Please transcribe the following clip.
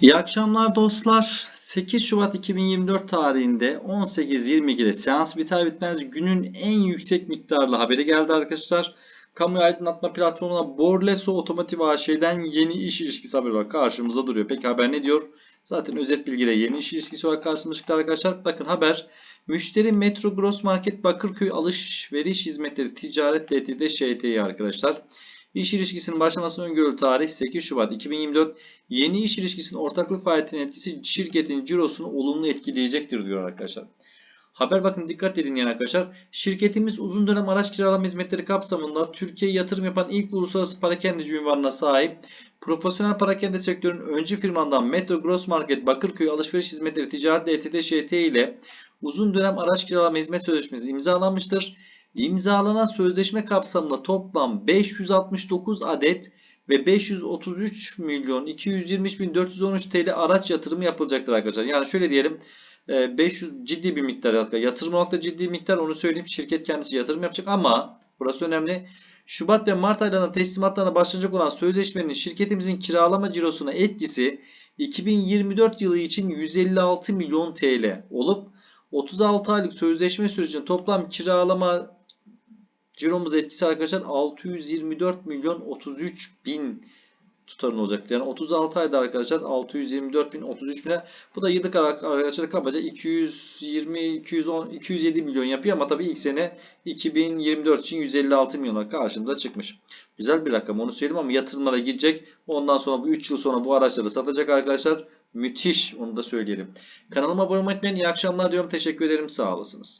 İyi akşamlar dostlar. 8 Şubat 2024 tarihinde 18.22'de seans biter bitmez günün en yüksek miktarlı haberi geldi arkadaşlar. Kamu aydınlatma platformuna Borleso Otomotiv AŞ'den yeni iş ilişkisi haberi var. Karşımıza duruyor. Peki haber ne diyor? Zaten özet bilgiyle yeni iş ilişkisi olarak karşımıza çıktı arkadaşlar. Bakın haber. Müşteri Metro Gross Market Bakırköy Alışveriş Hizmetleri Ticaret Ltd ŞT'yi arkadaşlar. İş ilişkisinin başlamasının öngörülü tarih 8 Şubat 2024. Yeni iş ilişkisinin ortaklık faaliyetinin etkisi şirketin cirosunu olumlu etkileyecektir diyor arkadaşlar. Haber bakın dikkat edin yani arkadaşlar. Şirketimiz uzun dönem araç kiralama hizmetleri kapsamında Türkiye'ye yatırım yapan ilk uluslararası parakendeci ünvanına sahip profesyonel parakende sektörünün öncü firmandan Metro Gross Market Bakırköy Alışveriş Hizmetleri Ticaret ETT ŞT ile uzun dönem araç kiralama hizmet sözleşmesi imzalanmıştır. İmzalanan sözleşme kapsamında toplam 569 adet ve 533 milyon 223 bin 413 TL araç yatırımı yapılacaktır arkadaşlar. Yani şöyle diyelim 500 ciddi bir miktar. Yatırım olarak da ciddi miktar onu söyleyeyim. Şirket kendisi yatırım yapacak ama burası önemli. Şubat ve Mart aylarında teslimatlarına başlanacak olan sözleşmenin şirketimizin kiralama cirosuna etkisi 2024 yılı için 156 milyon TL olup 36 aylık sözleşme sürecinde toplam kiralama ciromuz etkisi arkadaşlar 624 milyon 33 bin tutarın olacaktır. Yani 36 ayda arkadaşlar 624 bin 33 bine bu da yıllık arkadaşlar kabaca 220 210 207 milyon yapıyor ama tabii ilk sene 2024 için 156 milyona karşımıza çıkmış. Güzel bir rakam onu söyleyeyim ama yatırımlara gidecek. Ondan sonra bu 3 yıl sonra bu araçları satacak arkadaşlar. Müthiş onu da söyleyelim. Kanalıma abone olmayı unutmayın. İyi akşamlar diyorum. Teşekkür ederim. Sağ olasınız.